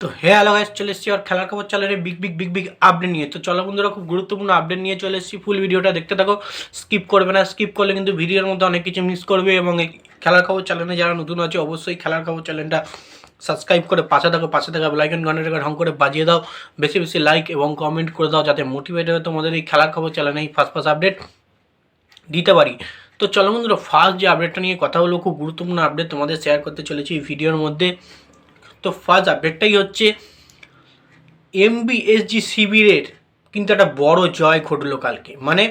তো হে hello guys চলে এসেছি আর খেলার খবর চ্যানেলে big big big big update নিয়ে। তো চলো বন্ধুরা, খুব গুরুত্বপূর্ণ আপডেট নিয়ে চলে এসেছি। ফুল ভিডিওটা দেখতে থাকো স্কিপ করবে না। স্কিপ করলে কিন্তু ভিডিওর মধ্যে অনেক কিছু মিস করবে এবং খেলার খবর চ্যানেলে যারা নতুন আছে, অবশ্যই খেলার খবর চ্যানেলটা সাবস্ক্রাইব করে পাশে থাকো, পাশে থাকা বেলাইকন ঘণ্টা ঢং করে বাজিয়ে দাও। বেশি বেশি লাইক এবং কমেন্ট করে দাও যাতে মোটিভেট হয়ে তোমাদের এই খেলার খবর চ্যানেলে এই ফার্স্ট ফার্স্ট আপডেট দিতে পারি। তো চলো বন্ধুরা ফার্স্ট যে আপডেটটা নিয়ে কথা হলো, খুব গুরুত্বপূর্ণ আপডেট তোমাদের শেয়ার করতে চলেছি এই ভিডিওর মধ্যে। তো ফার্স্ট আপডেটটাই হচ্ছে এমবিএসজি শিবিরের কিন্তু একটা বড় জয় ঘটলো কালকে। মানে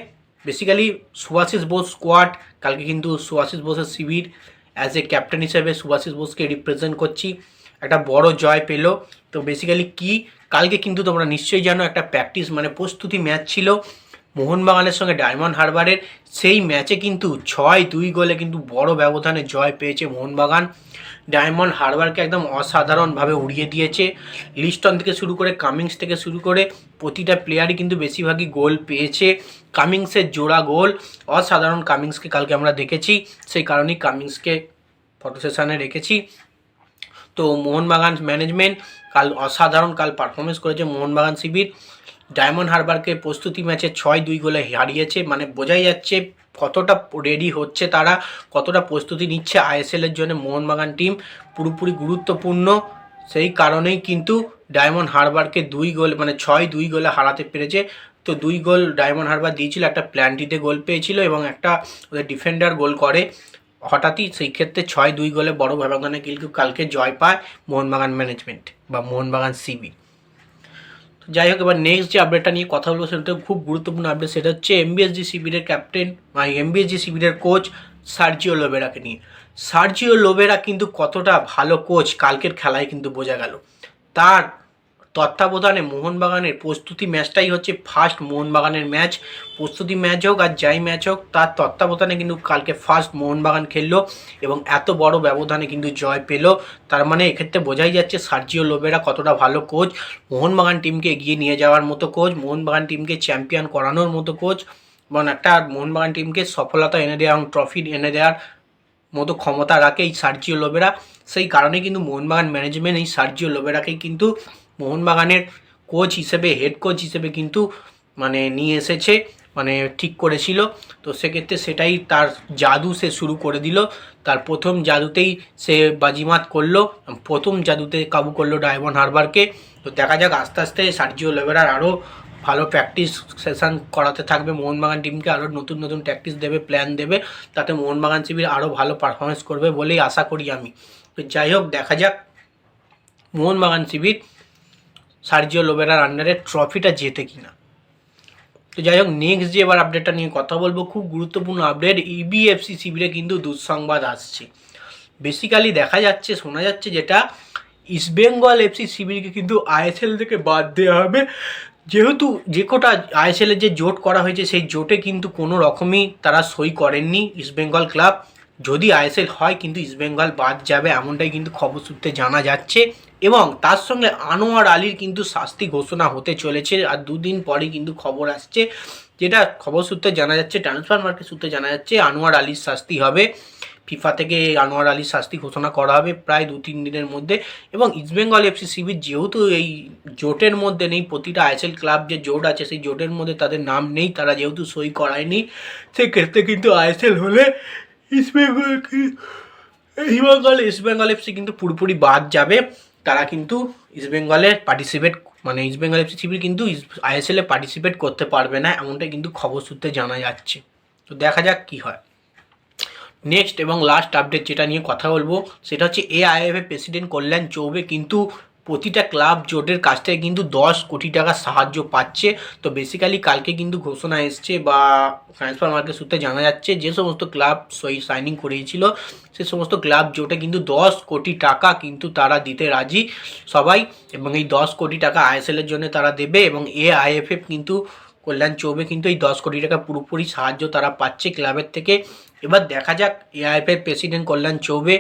বেসিক্যালি সুভাষিস বোস স্কোয়াড কালকে কিন্তু সুভাষিস বোসের শিবির অ্যাজ এ ক্যাপ্টেন হিসেবে সুভাষিস বোসকে রিপ্রেজেন্ট করছি। একটা বড় জয় পেল। তো বেসিক্যালি কি, কালকে কিন্তু তোমরা নিশ্চয়ই জানো একটা প্র্যাকটিস মানে প্রস্তুতি ম্যাচ ছিল মোহনবাগানের সঙ্গে ডায়মন্ড হারবারের সেই ম্যাচে কিন্তু ছয় দুই গোলে কিন্তু বড় ব্যবধানে জয় পেয়েছে মোহনবাগান। ডায়মন্ড হারবারকে একদম অসাধারণভাবে উড়িয়ে দিয়েছে। লিস্টন থেকে শুরু করে, কামিংস থেকে শুরু করে প্রতিটা প্লেয়ারই কিন্তু বেশিরভাগই গোল পেয়েছে। কামিংসের জোড়া গোল, অসাধারণ কামিংসকে কালকে আমরা দেখেছি। সেই কারণেই কামিংসকে ফটো সেশনে রেখেছি। তো মোহনবাগান ম্যানেজমেন্ট কাল অসাধারণ কাল পারফরমেন্স করেছে মোহনবাগান শিবির। ডায়মন্ড হারবারকে প্রস্তুতি ম্যাচে ছয় দুই গোলে হারিয়েছে মানে বোঝাই যাচ্ছে কতটা রেডি হচ্ছে তারা, কতটা প্রস্তুতি নিচ্ছে আইএসএলের জন্য মোহনবাগান টিম পুরোপুরি গুরুত্বপূর্ণ। সেই কারণেই কিন্তু ডায়মন্ড হারবারকে দুই গোল মানে ছয় দুই গোলে হারাতে পেরেছে। তো দুই গোল ডায়মন্ড হারবার দিয়েছিল, একটা প্ল্যান্টিতে গোল পেয়েছিল এবং একটা ওদের ডিফেন্ডার গোল করে। হঠাৎই সেই ক্ষেত্রে ছয় দুই গোলে বড় ব্যবধানে কিন্তু কালকে জয় পায় মোহনবাগান ম্যানেজমেন্ট বা মোহনবাগান সিবি যাই হোক, এবার নেক্সট যে আপডেটটা নিয়ে কথা বলব সেটা খুব গুরুত্বপূর্ণ আপডেট সেটা হচ্ছে এমবিএসজি শিবিরের ক্যাপ্টেন বা এমবিএসজি শিবিরের কোচ সার্জিও লোবেরাকে নিয়ে। সার্জিও লোবেরা কিন্তু কতটা ভালো কোচ কালকের খেলায় কিন্তু বোঝা গেল। তার তত্ত্বাবধানে মোহনবাগানের প্রস্তুতি ম্যাচটাই হচ্ছে ফার্স্ট মোহনবাগানের ম্যাচ। প্রস্তুতি ম্যাচ হোক আর যাই ম্যাচ হোক, তার তত্ত্বাবধানে কিন্তু কালকে ফার্স্ট মোহনবাগান খেললো এবং এত বড় ব্যবধানে কিন্তু জয় পেল। তার মানে এক্ষেত্রে বোঝাই যাচ্ছে সার্জিও লোবেরা কতটা ভালো কোচ মোহনবাগান টিমকে এগিয়ে নিয়ে যাওয়ার মতো কোচ মোহনবাগান টিমকে চ্যাম্পিয়ন করানোর মতো কোচ এবং একটা মোহনবাগান টিমকে সফলতা এনে দেওয়া এবং ট্রফি এনে দেওয়ার মতো ক্ষমতা রাখে এই সার্জিও লোবেরা। সেই কারণে কিন্তু মোহনবাগান ম্যানেজমেন্ট এই সার্জিও লোবেরাকেই কিন্তু মোহনবাগানের কোচ হিসেবে হেড কোচ হিসেবে কিন্তু মানে নিয়ে এসেছে মানে ঠিক করেছিল। তো সেক্ষেত্রে সেটাই তার জাদু সে শুরু করে দিল। তার প্রথম জাদুতেই সে বাজিমাত করল। প্রথম জাদুতে কাবু করল ডায়মন্ড হারবারকে। তো দেখা যাক, আস্তে আস্তে সার্জিও লেবেরার আরও ভালো প্র্যাকটিস সেশন করাতে থাকবে। মোহনবাগান টিমকে আরও নতুন নতুন প্র্যাকটিস দেবে প্ল্যান দেবে। তাতে মোহনবাগান শিবির আরও ভালো পারফরমেন্স করবে বলেই আশা করি আমি। তো যাই হোক, দেখা যাক। মোহনবাগান শিবির সার্জিও লোবেরার আন্ডারে ট্রফিটা জেতে কিনা। তো যাই হোক নেক্সট যে এবার আপডেটটা নিয়ে কথা বলব, খুব গুরুত্বপূর্ণ আপডেট ইবিএফসি শিবিরে কিন্তু দুঃসংবাদ আসছে। বেসিক্যালি দেখা যাচ্ছে, শোনা যাচ্ছে যেটা ইস্টবেঙ্গল এফসি শিবিরকে কিন্তু আইএসএল থেকে বাদ দেওয়া হবে। যেহেতু যে কটা আইএসএলের যে জোট করা হয়েছে, সেই জোটে কিন্তু কোনো রকমই তারা সই করেননি ইস্টবেঙ্গল ক্লাব যদি আইএসএল হয়, কিন্তু ইস্টবেঙ্গল বাদ যাবে, এমনটাই কিন্তু খবর সূত্রে জানা যাচ্ছে। এবং তার সঙ্গে আনোয়ার আলীর কিন্তু শাস্তি ঘোষণা হতে চলেছে আর দুদিন পরে কিন্তু খবর আসছে, যেটা খবর সূত্রে জানা যাচ্ছে ট্রান্সফার মার্কেট সূত্রে জানা যাচ্ছে আনোয়ার আলীর শাস্তি হবে। ফিফা থেকে আনোয়ার আলীর শাস্তি ঘোষণা করা হবে প্রায় দু তিন দিনের মধ্যে এবং ইস্টবেঙ্গল এফসি শিবির যেহেতু এই জোটের মধ্যে নেই, প্রতিটা আইএসএল ক্লাব যে জোট আছে সেই জোটের মধ্যে তাদের নাম নেই, তারা যেহেতু সই করায়নি, সেক্ষেত্রে কিন্তু আইএসএল হলে ইস্টবেঙ্গল ইস্টবেঙ্গল ইস্টবেঙ্গল এফসি কিন্তু পুরোপুরি বাদ যাবে। তারা কিন্তু ইস্টবেঙ্গলে পার্টিসিপেট মানে ইস্টবেঙ্গল এফসি শিবির কিন্তু আইএসএলে পার্টিসিপেট করতে পারবে না, এমনটাই কিন্তু খবর সূত্রে জানা যাচ্ছে। তো দেখা যাক কী হয়। নেক্সট এবং লাস্ট আপডেট যেটা নিয়ে কথা বলব, সেটা হচ্ছে এআইএফের প্রেসিডেন্ট কল্যাণ চৌবে কিন্তু প্রতিটা ক্লাব জোটের কাছ থেকে কিন্তু দশ কোটি টাকা সাহায্য পাচ্ছে। তো বেসিক্যালি কালকে কিন্তু ঘোষণা এসছে বা ট্রান্সফার মার্কেট সূত্রে জানা যাচ্ছে যে সমস্ত ক্লাব সই সাইনিং করিয়েছিল, সে সমস্ত ক্লাব জোটে কিন্তু দশ কোটি টাকা কিন্তু তারা দিতে রাজি সবাই এবং এই দশ কোটি টাকা আইএসএলের জন্য তারা দেবে এবং এআইএফএফ কিন্তু কল্যাণ চৌবে কিন্তু এই দশ কোটি টাকা পুরোপুরি সাহায্য তারা পাচ্ছে ক্লাবের থেকে। এবার দেখা যাক এআইএফের প্রেসিডেন্ট কল্যাণ চৌবে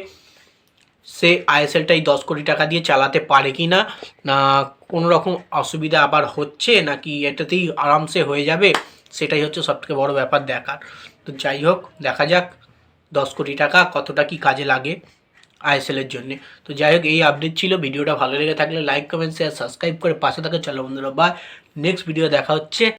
সে আইএসএলটা এই দশ কোটি টাকা দিয়ে চালাতে পারে কি না না, কোনো রকম অসুবিধা আবার হচ্ছে নাকি এটাতেই আরামসে হয়ে যাবে, সেটাই হচ্ছে সবথেকে বড় ব্যাপার দেখার। তো যাই হোক, দেখা যাক দশ কোটি টাকা কতটা কি কাজে লাগে আইএসএলের জন্য। তো যাই হোক, এই আপডেট ছিল। ভিডিওটা ভালো লেগে থাকলে লাইক কমেন্ট শেয়ার সাবস্ক্রাইব করে পাশে থাকে। চলো বন্ধুরা বা নেক্সট ভিডিও দেখা হচ্ছে।